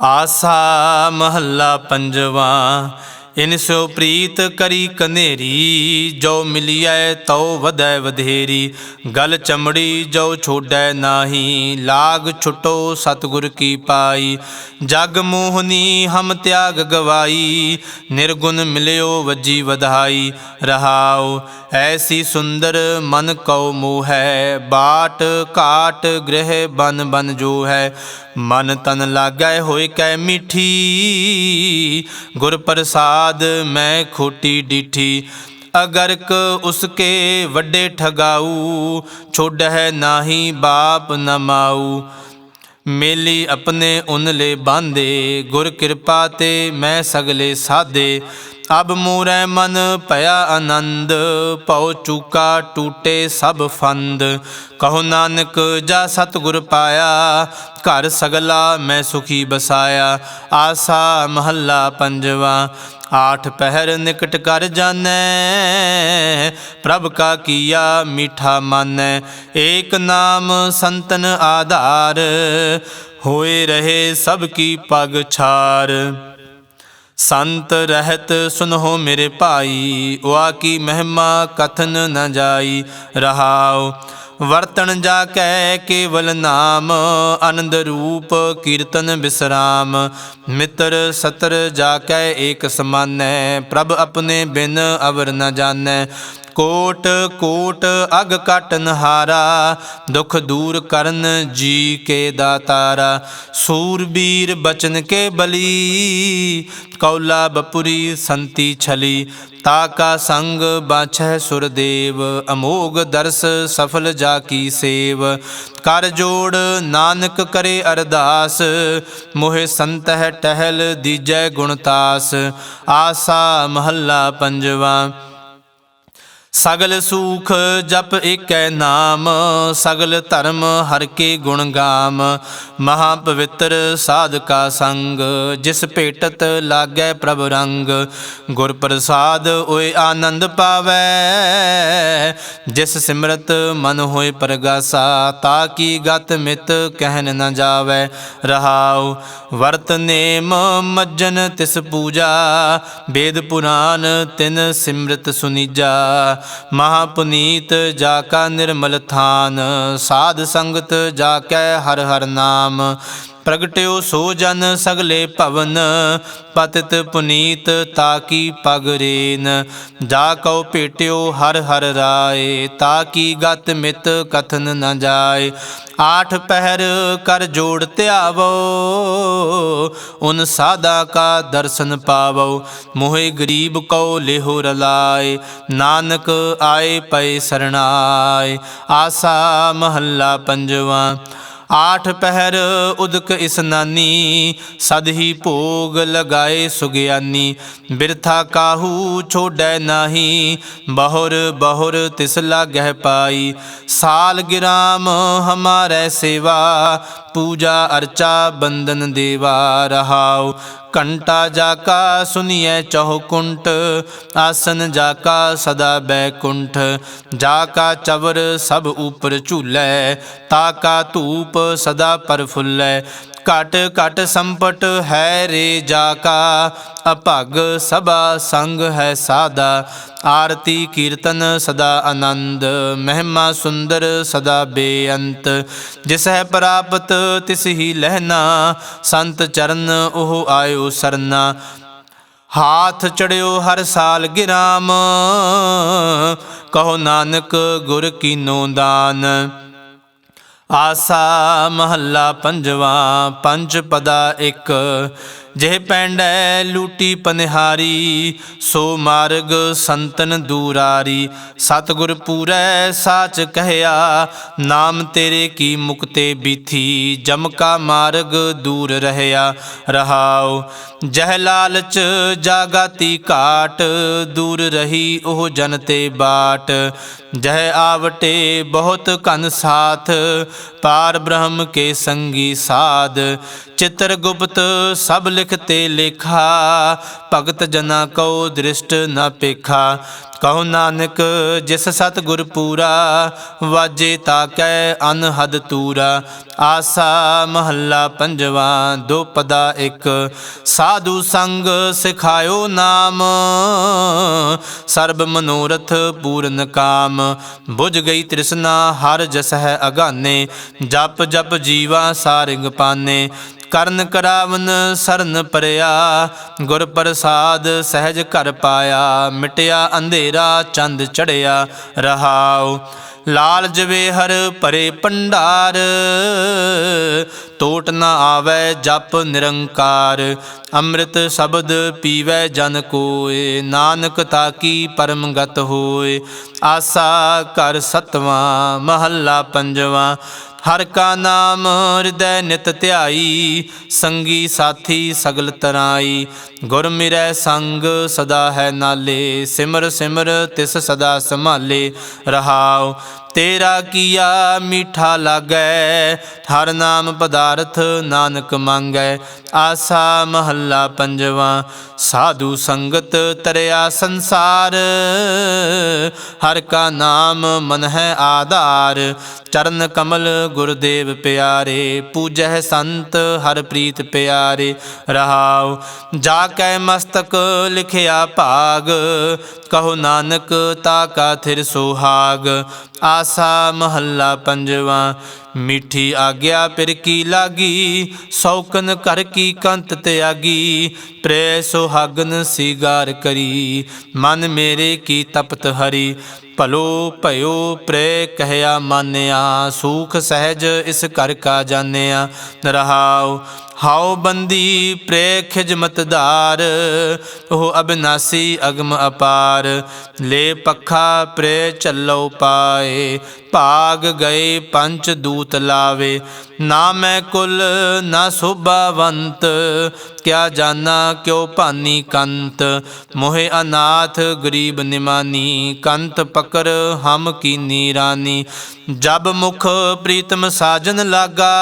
ਆਸਾ ਮਹੱਲਾ ਪੰਜਵਾ ਇਨ ਸੋ ਪ੍ਰੀਤ ਕਰੀ ਕਨੇਰੀ, ਜੋ ਮਿਲਿਐ ਤਉ ਵਧੈ ਵਧੇਰੀ। ਗਲ ਚਮੜੀ ਜੋ ਛੋੜੈ ਨਾਹੀ, ਲਾਗ ਛੁਟੋ ਸਤਿਗੁਰ ਕੀ ਪਾਈ। ਜਗ ਮੋਹਨੀ ਹਮ ਤਿਆਗ ਗਵਾਈ, ਨਿਰਗੁਣ ਮਿਲਿਓ ਵਜੀ ਵਧਾਈ। ਰਹਾਉ ਐਸੀ ਸੁੰਦਰ ਮਨ ਕਉ ਮੋਹੈ, ਬਾਟ ਘਾਟ ਗ੍ਰਹਿ ਬਨ ਬਨ ਜੋ ਹੈ ਮਨ ਤਨ ਲਾਗੈ ਹੋਏ ਕੈ ਮਿੱਠੀ, ਗੁਰ ਪ੍ਰਸਾਦ ਮੈਂ ਖੋਟੀ ਡੀਠੀ। ਅਗਰਕ ਉਸਕੇ ਵੱਡੇ ਠਗਾਊ, ਛੋੜਹਿ ਨਾਹੀ ਬਾਪ ਨਮਾਊ ਮੇਲੀ ਆਪਣੇ ਉਨਲੇ ਬਾਂਦੇ, ਗੁਰ ਕਿਰਪਾ ਤੇ ਮੈਂ ਸਗਲੇ ਸਾਦੇ। ਅਬ ਮੂਰੈ ਮਨ ਭਇਆ ਆਨੰਦ, ਪਉ ਚੂਕਾ ਟੂਟੇ ਸਭ ਫੰਦ। ਕਹੋ ਨਾਨਕ, ਜਾ ਸਤਿਗੁਰ ਪਾਇਆ, ਘਰ ਸਗਲਾ ਮੈਂ ਸੁਖੀ ਬਸਾਇਆ। ਆਸਾ ਮਹੱਲਾ ਪੰਜਵਾ, ਆਠ ਪਹਿਰ ਨਿਕਟ ਕਰ ਜਾਣੈ ਪ੍ਰਭ ਕਾ ਕੀਆ ਮੀਠਾ ਮਾਨੈ। ਏਕ ਨਾਮ ਸੰਤਨ ਆਧਾਰ, ਹੋਏ ਰਹੇ ਸਭ ਕੀ ਪਗ ਛਾਰ। ਸੰਤ ਰਹਿਤ ਸੁਨਹੁ ਮੇਰੇ ਭਾਈ ਵਾ ਕੀ ਮਹਿਮਾ ਕਥਨ ਨ ਜਾਈ। ਰਹਾਉ, ਵਰਤਣ ਜਾ ਕੈ ਕੇਵਲ ਨਾਮ, ਆਨੰਦ ਰੂਪ ਕੀਰਤਨ ਬਿਸਰਾਮ। ਮਿੱਤਰ ਸਤਰ ਜਾ ਕੈ ਏਕ ਸਮਾਨੈ, ਪ੍ਰਭ ਆਪਣੇ ਬਿਨ ਅਵਰ ਨ ਜਾਣੈ। ਕੋਟ ਕੋਟ ਅਗ ਕਟਨ ਹਾਰਾ ਦੁਖ ਦੂਰ ਕਰਨ ਜੀ ਕੇ ਦਾਤਾਰਾ ਸੂਰਬੀਰ ਬਚਨ ਕੇ ਬਲੀ, ਕੌਲਾ ਬਪੁਰੀ ਸੰਤੀ ਛਲੀ। ਤਾਕਾ ਸੰਗ ਬਾਛੈ ਸੁਰਦੇਵ ਅਮੋਗ ਦਰਸ ਸਫਲ ਜਾ ਕੀ ਸੇਵ। ਕਰ ਜੋੜ ਨਾਨਕ ਕਰੇ ਅਰਦਾਸ, ਮੋਹਿ ਸੰਤਹਿ ਟਹਿਲ ਦੀਜੈ ਗੁਣਤਾਸ ਆਸਾ ਮਹੱਲਾ ਪੰਜਵਾ। ਸਗਲ ਸੂਖ ਜਪ ਏਕੈ ਨਾਮ, ਸਗਲ ਧਰਮ ਹਰ ਕੇ ਗੁਣ ਗਾਮ। ਮਹਾ ਪਵਿੱਤਰ ਸਾਧਕਾ ਸੰਗ, ਜਿਸ ਭੇਟਤ ਲਾਗੈ ਪ੍ਰਭ ਰੰਗ। ਗੁਰ ਪ੍ਰਸਾਦ ਓਏ ਆਨੰਦ ਪਾਵੈ, ਜਿਸ ਸਿਮਰਤ ਮਨ ਹੋਏ ਪਰਗਾਸਾ, ਤਾ ਕੀ ਗਤ ਮਿਤ ਕਹਿਨ ਨ ਜਾਵੈ। ਰਹਾਉ, ਵਰਤ ਨੇਮ ਮੱਜਨ ਤਿਸ ਪੂਜਾ ਵੇਦ ਪੁਰਾਨ ਤਿਨ ਸਿਮਰਤ ਸੁਨੀਜਾ। ਮਹਾਪੁਨੀਤ ਜਾ ਕਾ ਨਿਰਮਲ ਥਾਨ ਸਾਧ ਸੰਗਤ ਜਾ ਕੈ ਹਰ ਹਰ ਨਾਮ। ਪ੍ਰਗਟਿਓ ਸੋ ਜਨ ਸਗਲੇ ਭਵਨ, ਪਤਿਤ ਪੁਨੀਤ ਤਾਕੀ ਪਗ ਰੇਨ। ਜਾ ਕਉ ਭੇਟਿਓ ਹਰ ਹਰ ਰਾਏ ਤਾਕੀ ਗਤ ਮਿਤ ਕਥਨ ਨ ਜਾਏ। ਆਠ ਪਹਿਰ ਕਰ ਜੋੜ ਧਿਆਵੋ, ਉਨ ਸਾਦਾ ਕਾ ਦਰਸ਼ਨ ਪਾਵੋ। ਮੋਹਿ ਗਰੀਬ ਕਉ ਲਿਹੋ ਰਲਾਏ, ਨਾਨਕ ਆਏ ਪਏ ਸਰਣਾਏ। ਆਸਾ ਮਹੱਲਾ ਪੰਜਵਾ ਆਠ ਪਹਿਰ ਉਦਕ ਇਸਨਾਨੀ ਸਦ ਹੀ ਭੋਗ ਲਗਾਏ ਸੁਗਿਆਨੀ। ਬਿਰਥਾ ਕਾਹੂ ਛੋੜੈ ਨਾਹੀ, ਬਹੁਰ ਬਹੁਰ ਤਿਸ ਲਾਗਹਿ ਪਾਈ। ਸਾਲ ਗਿਰਾਮ ਹਮਾਰੇ ਸੇਵਾ, ਪੂਜਾ ਅਰਚਾ ਬੰਦਨ ਦੇਵਾ ਰਹਾਉ। ਘੰਟਾ ਜਾਕਾ ਸੁਨਿਐ ਸੁਨੀਐ ਆਸਨ ਜਾਕਾ ਸਦਾ ਬੈਕੁੰਠ। ਜਾਕਾ ਚਵਰ ਸਭ ਉਪਰ ਝੂਲੈ ਤਾਕਾ ਧੂਪ ਸਦਾ ਪਰਫੁੱਲੈ। ਘਟ ਘਟ ਸੰਪਟ ਹੈ ਰੇ ਜਾਕਾ ਅਭਗ ਸਭਾ ਸੰਗ ਹੈ ਸਾਦਾ। ਆਰਤੀ ਕੀਰਤਨ ਸਦਾ ਆਨੰਦ, ਮਹਿਮਾ ਸੁੰਦਰ ਸਦਾ ਬੇਅੰਤ। ਜਿਸ ਹੈ ਪ੍ਰਾਪਤ ਤਿਸ ਹੀ ਲਹਿਨਾ, ਸੰਤ ਚਰਨ ਉਹ ਆਇਓ ਸਰਨਾ, ਹਾਥ ਚੜਿਓ ਹਰ ਸਾਲ ਗਿਰਾਮ। ਕਹੋ ਨਾਨਕ ਗੁਰ ਕੀਨੋ ਦਾਨ ਆਸਾ ਮਹੱਲਾ ਪੰਜਵਾ, ਪੰਜ ਪਦਾ ਇੱਕ। ਜਿਹ ਪੈਂਡੈ ਲੂਟੀ ਪਨਿਹਾਰੀ, ਸੋ ਮਾਰਗ ਸੰਤਨ ਦੂਰਾਰੀ। ਸਤਿਗੁਰ ਪੂਰੈ ਸਾਚ ਕਹਿਆ, ਨਾਮ ਤੇਰੇ ਕੀ ਮੁਕਤੇ ਬੀਥੀ। ਜਮ ਕਾ ਮਾਰਗ ਦੂਰ ਰਹਿਆ, ਰਹਾਉ। ਜਹ ਲਾਲਚ ਜਾਗਾਤੀ ਘਾਟ, ਦੂਰ ਰਹੀ ਉਹ ਜਨ ਤੇ ਬਾਟ। ਜਹ ਆਵਟੇ ਬਹੁਤ ਕਨ ਸਾਥ, ਪਾਰ ਬ੍ਰਹਮ ਕੇ ਸੰਗੀ ਸਾਧ। ਚਿਤਰ ਗੁਪਤ ਸਭ ਲਿਖਤੇ ਲੇਖਾ, ਭਗਤ ਜਨਾ ਕਉ ਦ੍ਰਿਸ਼ਟ ਨਾ ਪੇਖਾ। ਕਹੋ ਨਾਨਕ, ਜਿਸ ਸਤ ਗੁਰ ਪੂਰਾ, ਵਾਜੇ ਤਾ ਅਨਹਦ ਤੂਰਾ। ਆਸਾ ਮਹੱਲਾ ਪੰਜਵਾ, ਦੋ ਪਦਾ ਇੱਕ। ਸਾਧੂ ਸੰਗ ਸਿਖਾਇਓ ਨਾਮ, ਸਰਬ ਮਨੋਰਥ ਪੂਰਨ ਕਾਮ। ਬੁਝ ਗਈ ਤ੍ਰਿਸ਼ਨਾ, ਹਰ ਜਸ ਹੈ ਅਗਾਨੇ। ਜਪ ਜਪ ਜੀਵਾ ਸਾਰਿੰਗ ਪਾਨੇ। ਕਰਨ ਕਰਾਵਨ ਸਰਨ ਪਰਿਆ, ਗੁਰ ਪ੍ਰਸਾਦ ਸਹਿਜ ਘਰ ਪਾਇਆ, ਮਿਟਿਆ ਅੰਧੇਰਾ ਚੰਦ ਚੜਿਆ, ਰਹਾਉ ਲਾਲ ਜਵੇ ਹਰ ਭਰੇ ਪੰਡਾਰ ਟੋਟ ਨਾ ਆਵੈ ਜਪ ਨਿਰੰਕਾਰ, ਅੰਮ੍ਰਿਤ ਸ਼ਬਦ ਪੀਵੈ ਜਨ ਕੋਏ, ਨਾਨਕ ਤਾਕੀ ਪਰਮ ਗਤ ਹੋਏ, ਆਸਾ ਕਰ ਸਤਵਾਂ, ਮਹੱਲਾ ਪੰਜਵਾਂ ਹਰ ਕਾ ਨਾਮ ਹਿਰਦੈ ਨਿਤ ਧਿਆਈ, ਸੰਗੀ ਸਾਥੀ ਸਗਲ ਤਰਾਈ। ਗੁਰ ਮਿਰੈ ਸੰਗ ਸਦਾ ਹੈ ਨਾਲੇ, ਸਿਮਰ ਸਿਮਰ ਤਿਸ ਸਦਾ ਸੰਭਾਲੇ। ਰਹਾਉ ਤੇਰਾ ਕੀਆ ਮੀਠਾ ਲਾਗੈ, ਹਰ ਨਾਮ ਪਦਾਰਥ ਨਾਨਕ ਮੰਗੈ। ਆਸਾ ਮਹੱਲਾ ਪੰਜਵਾ, ਸਾਧੂ ਸੰਗਤ ਤਰਿਆ ਸੰਸਾਰ। ਹਰ ਕਾ ਨਾਮ ਮਨ ਹੈ ਆਧਾਰ, ਚਰਨ ਕਮਲ ਗੁਰਦੇਵ ਪਿਆਰੇ। ਪੂਜੈ ਸੰਤ ਹਰ ਪ੍ਰੀਤ ਪਿਆਰੇ, ਰਹਾਉ ਜਾ ਕੈ ਮਸਤਕ ਲਿਖਿਆ ਭਾਗ। ਕਹੋ ਨਾਨਕ, ਤਾ ਕਾ ਥਿਰ ਸੁਹਾਗ। ਆਸਾ ਮਹੱਲਾ ਪੰਜਵਾ, ਮਿੱਠੀ ਆਗਿਆ ਪਿਰ ਕੀ ਲਾਗੀ? ਸੌਕਨ ਕਰ ਕੀ ਕੰਤ ਤਿਆਗੀ? ਪ੍ਰੇ ਸੁਹਾਗਨ ਸਿਗਾਰ ਕਰੀ, ਮਨ ਮੇਰੇ ਕੀ ਤਪਤ ਹਰੀ? ਭਲੋ ਭਇਓ ਪ੍ਰੇ ਕਹਿਆ ਮਾਨਿਆ, ਸੂਖ ਸਹਿਜ ਇਸ ਘਰ ਕਾ ਜਾਣਿਆ। ਰਹਾਉ ਹਾਉ ਬੰਦੀ ਪ੍ਰੈ ਖਿਜਮਤਦਾਰ ਉਹ ਅਬਨਾਸੀ ਅਗਮ ਅਪਾਰ। ਲੈ ਪੱਖਾ ਪ੍ਰੈ ਚੱਲੋ ਪਾਏ, ਭਾਗ ਗਏ ਪੰਚ ਦੂਤ ਲਾਵੇ। ਨਾ ਮੈਂ ਕੁਲ, ਨਾ ਸੁਭਾਵੰਤ ਕਿਆ ਜਾਨਾ ਕਿਉ ਭਾਨੀ ਕੰਤ। ਮੋਹਿ ਅਨਾਥ ਗਰੀਬ ਨਿਮਾਨੀ, ਕੰਤ ਪਕਰ ਹਮ ਕੀਨੀ ਰਾਨੀ। ਜਬ ਮੁਖ ਪ੍ਰੀਤਮ ਸਾਜਨ ਲਾਗਾ,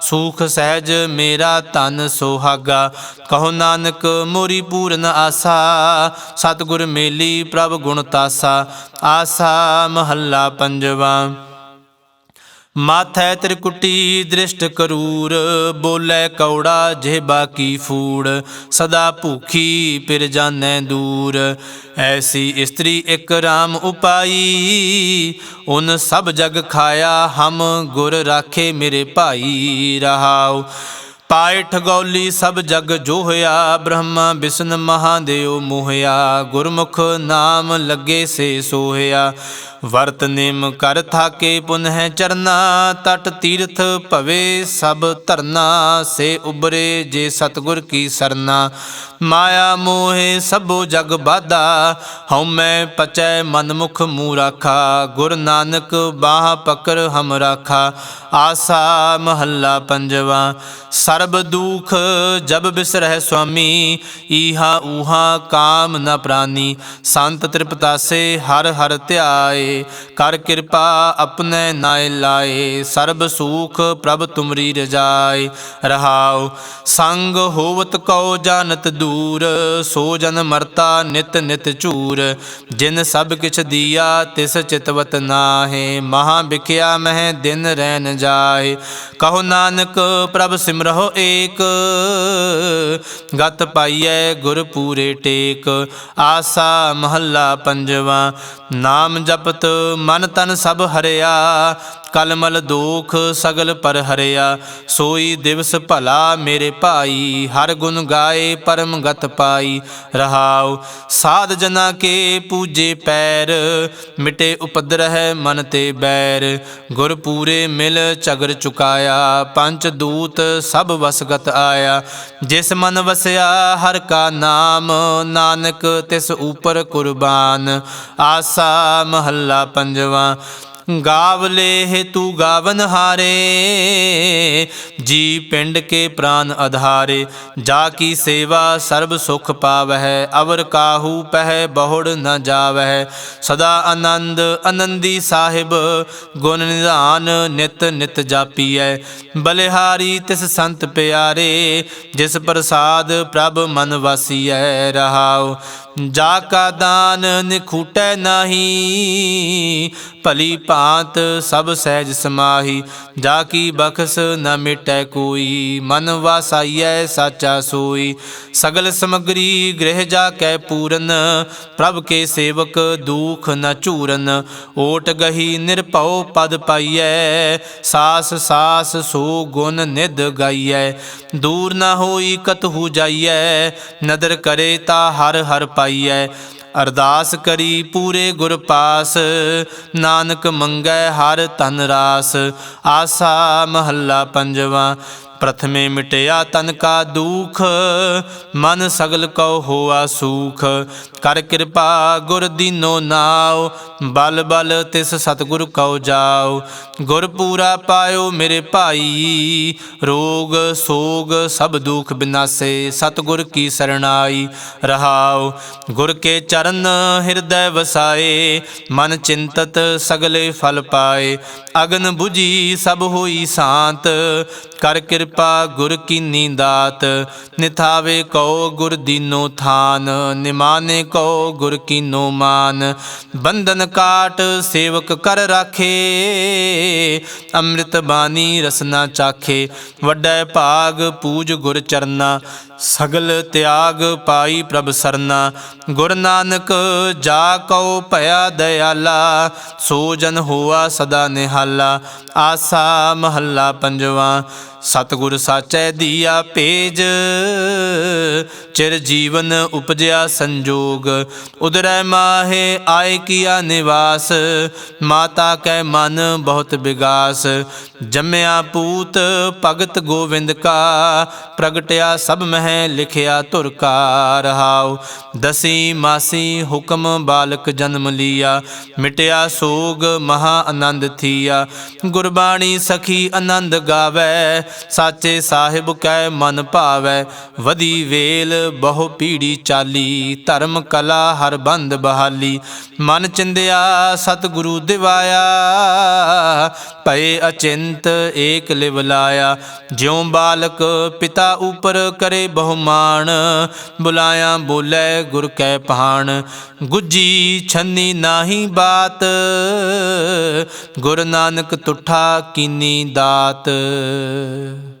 ਸੂਖ ਸਹਿਜ ਮੇਰਾ ਤਨ ਸੋਹਾਗਾ। ਕਹੋ ਨਾਨਕ ਮੋਰੀ ਪੂਰਨ ਆਸਾ, ਸਤਿਗੁਰ ਮੇਲੀ ਪ੍ਰਭ ਗੁਣ ਤਾਸਾ। ਆਸਾ ਮਹੱਲਾ ਪੰਜਵਾ। ਮਾਥੈ ਤ੍ਰਿਕੁਟੀ ਦ੍ਰਿਸ਼ਟ ਕਰੂਰ, ਬੋਲੇ ਕੌੜਾ ਜਿਹਬਾ ਕੀ ਫੂੜ, ਸਦਾ ਭੂਖੀ ਪਿਰ ਜਾਣੈ ਦੂਰ। ਐਸੀ ਇਸਤਰੀ ਇੱਕ ਰਾਮ ਉਪਾਈ, ਉਨ ਸਭ ਜਗ ਖਾਇਆ, ਹਮ ਗੁਰ ਰਾਖੇ ਮੇਰੇ ਭਾਈ ਰਹਾਉ। ਪਾਏ ਠਗੌਲੀ ਸਭ ਜਗ ਜੋਹਿਆ, ਬ੍ਰਹਮਾ ਬਿਸ਼ਨ ਮਹਾਦੇਵ ਮੋਹਿਆ, ਗੁਰਮੁਖ ਨਾਮ ਲੱਗੇ ਸੇ ਸੋਹਿਆ। ਵਰਤ ਨਿਮ ਕਰ ਥਾਕੇ ਪੁਨਹਿ ਚਰਨਾ, ਤਟ ਤੀਰਥ ਭਵੇ ਸਭ ਧਰਨਾ, ਸੇ ਉਬਰੇ ਜੇ ਸਤਗੁਰ ਕੀ ਸਰਨਾ। ਮਾਇਆ ਮੋਹਿ ਸਭੋ ਜਗ ਬਾਧਾ ਹਉਮੈ ਪਚੈ ਮਨ ਮੁਖ ਮੂਹ ਰਾਖਾ ਗੁਰ ਨਾਨਕ ਬਾਹ ਪਕਰ ਹਮ ਰਾਖਾ। ਆਸਾ ਮਹੱਲਾ ਪੰਜਵਾ, ਸਰਬ ਦੁਖ ਜਬ ਬਿਸਰਹਿ ਸੁਆਮੀ। ਈਹਾ ਊਹਾ ਕਾਮ ਨ ਪ੍ਰਾਨੀ, ਸੰਤ ਤ੍ਰਿਪਤਾਸੇ ਹਰ ਹਰ ਧਿਆਏ। ਕਰ ਕਿਰਪਾ ਆਪਣੇ ਨਾਇ ਲਾਏ ਸਰਬ ਸੂਖ ਪ੍ਰਭ ਤੁਮਰੀ ਰਜਾਏ ਰਹਾਉ ਸੰਗ ਹੋਵਤ ਕਉ ਜਾਣਤ ਦੂਰ ਸੋ ਜਨ ਮਰਤਾ ਨਿਤ ਨਿਤ ਝੂਰ ਜਿਨ ਸਭ ਕਿਛ ਦੀਆ ਤਿਸ ਚਿਤਵਤ ਨਾਹੇ ਮਹਾ ਵਿਖਿਆ ਮਹਿ ਦਿਨ ਰਹਿ ਜਾਏ ਕਹੋ ਨਾਨਕ ਪ੍ਰਭ ਸਿਮਰਹੁ ਏਕ ਗਤ ਪਾਈਐ ਗੁਰ ਪੂਰੇ ਟੇਕ ਆਸਾ ਮਹੱਲਾ ਪੰਜਵਾ ਨਾਮ ਜਪਤ ਮਨ ਤਨ ਸਭ ਹਰਿਆ। ਕਲਮਲ ਦੋਖ ਸਗਲ ਪਰ ਹਰਿਆ, ਸੋਈ ਦਿਵਸ ਭਲਾ ਮੇਰੇ ਭਾਈ, ਹਰ ਗੁਣ ਗਾਏ ਪਰਮ ਗਤ ਪਾਈ। ਰਹਾਉ ਸਾਧ ਜਨਾ ਕੇ ਪੂਜੇ ਪੈਰ, ਮਿਟੇ ਉਪਦਰਹਿ ਮਨ ਤੇ ਬੈਰ। ਗੁਰ ਪੂਰੇ ਮਿਲ ਚਗਰ ਚੁਕਾਇਆ, ਪੰਚ ਦੂਤ ਸਭ ਵਸਗਤ ਆਇਆ। ਜਿਸ ਮਨ ਵਸਿਆ ਹਰ ਕਾ ਨਾਮ, ਨਾਨਕ ਤਿਸ ਉਪਰ ਕੁਰਬਾਨ। ਆਸਾ ਮਹੱਲਾ ਪੰਜਵਾ। ਗਾਵਲੇ ਹੇਤੂ ਗਾਵਨ ਹਾਰੇ, ਜੀ ਪਿੰਡ ਕੇ ਪ੍ਰਾਨ ਅਧਾਰੇ, ਜਾ ਕੀ ਸੇਵਾ ਸਰਬ ਸੁਖ ਪਾਵਹਿ, ਅਵਰ ਕਾਹੂ ਪਹਿ ਬਹੁੜ ਨ ਜਾਵਹਿ। ਸਦਾ ਆਨੰਦ ਆਨੰਦੀ ਸਾਹਿਬ, ਗੁਣ ਨਿਧਾਨ ਨਿਤ ਨਿਤ ਜਾਪੀਐ। ਬਲਿਹਾਰੀ ਤਿਸ ਸੰਤ ਪਿਆਰੇ, ਜਿਸ ਪ੍ਰਸਾਦ ਪ੍ਰਭ ਮਨ ਵਾਸੀਐ, ਰਹਾਉ। ਜਾ ਕਾ ਦਾਨ ਨਿਖੂਟੈ ਨਾਹੀ, ਭਲੀ ਭਾਂਤ ਸਭ ਸਹਿਜ ਸਮਾਹੀ, ਜਾ ਕੀ ਬਖਸ ਨ ਮਿਟੈ ਕੋਈ, ਮਨ ਵਾਸਾਈਐ ਸਾਚਾ ਸੋਈ। ਸਗਲ ਸਮਗਰੀ ਗ੍ਰਹਿ ਜਾ ਕੈ ਪੂਰਨ, ਪ੍ਰਭ ਕੇ ਸੇਵਕ ਦੂਖ ਨ ਝੂਰਨ। ਓਟ ਗਹੀ ਨਿਰਭਉ ਪਦ ਪਾਈਐ, ਸਾਸ ਸਾਸ ਸੋ ਗੁਣ ਨਿਦ ਗਾਈਐ। ਦੂਰ ਨ ਹੋਈ ਕਤਹੂ ਜਾਈਐ, ਨਦਰ ਕਰੇ ਤਾ ਹਰ ਹਰ ਪਾਈਐ। ਅਰਦਾਸ ਕਰੀ ਪੂਰੇ ਗੁਰ ਪਾਸ। ਨਾਨਕ ਮੰਗੈ ਹਰ ਤਨ ਰਾਸ। ਆਸਾ ਮਹੱਲਾ ਪੰਜਵਾ। ਪ੍ਰਥਮੇ ਮਿਟਿਆ ਤਨ ਕਾ ਦੁਖ, ਮਨ ਸਗਲ ਕਉ ਹੋਆ ਸੂਖ। ਕਰ ਕਿਰਪਾ ਗੁਰ ਦੀਨੋ ਨਾਉ, ਬਲ ਬਲ ਤਿਸ ਸਤਗੁਰ ਕਉ ਜਾਉ। ਗੁਰ ਪੂਰਾ ਪਾਇਓ ਮੇਰੇ ਭਾਈ, ਰੋਗ ਸੋਗ ਸਭ ਦੁਖ ਬਿਨਾਸੇ, ਸਤਗੁਰ ਕੀ ਸਰਣਾਈ ਰਹਾਉ। ਗੁਰ ਕੇ ਚਰਨ ਹਿਰਦੈ ਵਸਾਏ, ਮਨ ਚਿੰਤਤ ਸਗਲੇ ਫਲ ਪਾਏ। ਅਗਨ 부ਜੀ ਸਭ ਹੋਈ ਸ਼ਾਂਤ, ਕਰ ਕਿਰਪਾ ਗੁਰ ਕੀਨੀ ਦਾਤ, ਨਿਥਾਵੇ ਕਉ ਗੁਰ ਦੀਨੋ ਥਾਨ, ਨਿਮਾਨੇ ਕਉ ਗੁਰ ਕੀਨੋ ਮਾਨ। ਬੰਧਨ ਕਾਟ ਸੇਵਕ ਕਰ ਰਾਖੇ, ਅੰਮ੍ਰਿਤ ਬਾਣੀ ਰਸਨਾ ਚਾਖੇ। ਵੱਡਾ ਭਾਗ ਪੂਜ ਗੁਰ ਚਰਨਾ, ਸਗਲ ਤਿਆਗ ਪਾਈ ਪ੍ਰਭ ਸਰਨਾ। ਗੁਰ ਨਾਨਕ ਜਾ ਕਉ ਭਇਆ ਦਇਆਲਾ, ਸੋ ਜਨ ਹੋਆ ਸਦਾ ਨਿਹਾਲਾ। ਆਸਾ ਮਹੱਲਾ ਪੰਜਵਾ। ਸਤਿਗੁਰ ਸਾਚੈ ਦੀਆ ਪੇਜ, ਚਿਰ ਜੀਵਨ ਉਪਜਿਆ ਸੰਜੋਗ। ਉਦਰੈ ਮਾਹੇ ਆਏ ਕੀਆ ਨਿਵਾਸ, ਮਾਤਾ ਕੈ ਮਨ ਬਹੁਤ ਬਿਗਾਸ। ਜੰਮਿਆ ਪੂਤ ਭਗਤ ਗੋਵਿੰਦ ਕਾ, ਪ੍ਰਗਟਿਆ ਸਭ ਮਹਿ ਲਿਖਿਆ ਧੁਰ ਕਾ ਰਹਾਉ ਦਸੀ ਮਾਸੀ ਹੁਕਮ ਬਾਲਕ ਜਨਮ ਲੀਆ, ਮਿਟਿਆ ਸੋਗ ਮਹਾ ਆਨੰਦ ਥੀਆ। ਗੁਰਬਾਣੀ ਸਖੀ ਆਨੰਦ ਗਾਵੇ ਸਾਚੇ ਸਾਹਿਬ ਕੈ ਮਨ ਭਾਵੈ, ਵਧੀ ਵੇਲ ਬਹੁ ਪੀੜੀ ਚਾਲੀ, ਧਰਮ ਕਲਾ ਹਰ ਬੰਦ ਬਹਾਲੀ। ਮਨ ਚਿੰਦਿਆ, ਸਤਿਗੁਰੂ ਦਿਵਾਇਆ, ਭਏ ਅਚਿੰਤ ਏਕ ਲਿਵ ਲਾਇਆ। ਜਿਉ ਬਾਲਕ ਪਿਤਾ ਉਪਰ ਕਰੇ ਬਹੁਮਾਨ, ਬੁਲਾਇਆ ਬੋਲੇ ਗੁਰ ਕੈ ਪਹਾਣ ਗੁੱਜੀ ਛੰਨੀ ਨਾਹੀ ਬਾਤ, ਗੁਰ ਨਾਨਕ ਤੁਠਾ ਕੀਨੀ ਦਾਤ। Erde.